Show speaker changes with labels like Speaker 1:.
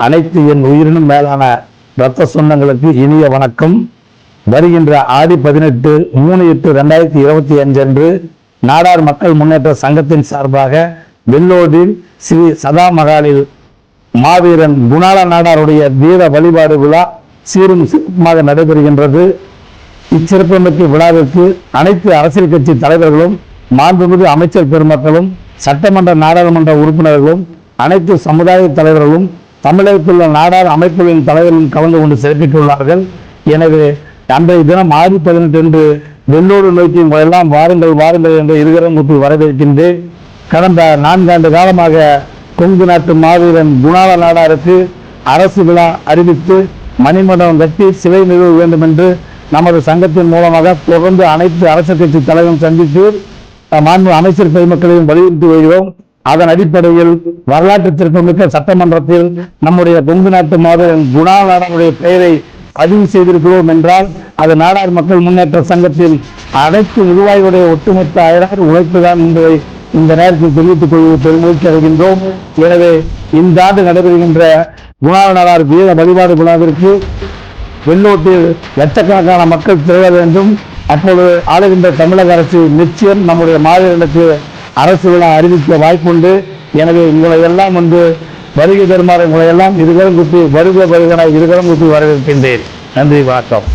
Speaker 1: அனைத்து என் உயிரினும் மேலான இரத்த சொந்தங்களுக்கு இனிய வணக்கம். வருகின்ற ஆடி பதினெட்டு மூணு எட்டு ரெண்டாயிரத்தி இருபத்தி அஞ்சு அன்று நாடார் மக்கள் முன்னேற்ற சங்கத்தின் சார்பாக வெள்ளோடில் ஸ்ரீ சதா மகாலில் மாவீரன் குணால நாடாருடைய வீர வழிபாடு விழா சீரும் சிறப்புமாக நடைபெறுகின்றது. இச்சிறப்புமிக்க விழாவிற்கு அனைத்து அரசியல் கட்சி தலைவர்களும் மாண்புமிகு அமைச்சர் பெருமக்களும் சட்டமன்ற நாடாளுமன்ற உறுப்பினர்களும் அனைத்து சமுதாய தலைவர்களும் தமிழகத்தில் உள்ள நாடார் அமைப்புகளின் தலைவர்கள் கலந்து கொண்டு சிறப்பித்துள்ளார்கள். எனவே அன்றைய தினம் ஆறு பதினெட்டு என்று வெள்ளோடு நோக்கி எல்லாம் வாருங்கள் வாருங்கள் என்று இருகரம் கூப்பி வரவேற்கின்றேன். கடந்த நான்காண்டு காலமாக கொங்கு நாட்டு மாவீரன் குணால நாடாருக்கு அரசு விழா அறிவித்து மணிமண்டபம் கட்டி சிலை நிறுவ வேண்டும் என்று நமது சங்கத்தின் மூலமாக தொடர்ந்து அனைத்து அரசு கட்சி தலைவரும் சந்தித்து மாண்பு அமைச்சர் பெருமக்களையும் வலியுறுத்தி வருகிறோம். அதன் அடிப்படையில் வரலாற்று சிறப்புமிக்க சட்டமன்றத்தில் நம்முடைய கொங்கு நாட்டு மாவீரன் குணால பெயரை பதிவு செய்திருக்கிறோம் என்றால் அது நாடார் மக்கள் முன்னேற்ற சங்கத்தில் அனைத்து நிர்வாகிகளுடைய ஒட்டுமொத்த அயரார் உழைப்புதான் என்பதை இந்த நேரத்தில் தெரிவித்துக் கொள்வது பெருமகிழ்ச்சி அடைகின்றோம் எனவே இந்த ஆண்டு நடைபெறுகின்ற குணாளனார் வீர வழிபாடு குணாவிற்கு வெள்ளோட்டில் லட்சக்கணக்கான மக்கள் திரள வேண்டும். அப்பொழுது ஆளுகின்ற தமிழக அரசு நிச்சயம் நம்முடைய மாநிலங்களுக்கு அரசு விழா அறிவிக்க வாய்ப்புண்டு. எனவே உங்களை எல்லாம் வந்து வருகை தருமாறு உங்களை எல்லாம் இருகரம் குத்தி வருக வருகனாய் இருகரம் குத்தி வரவேற்கின்றேன். நன்றி வணக்கம்.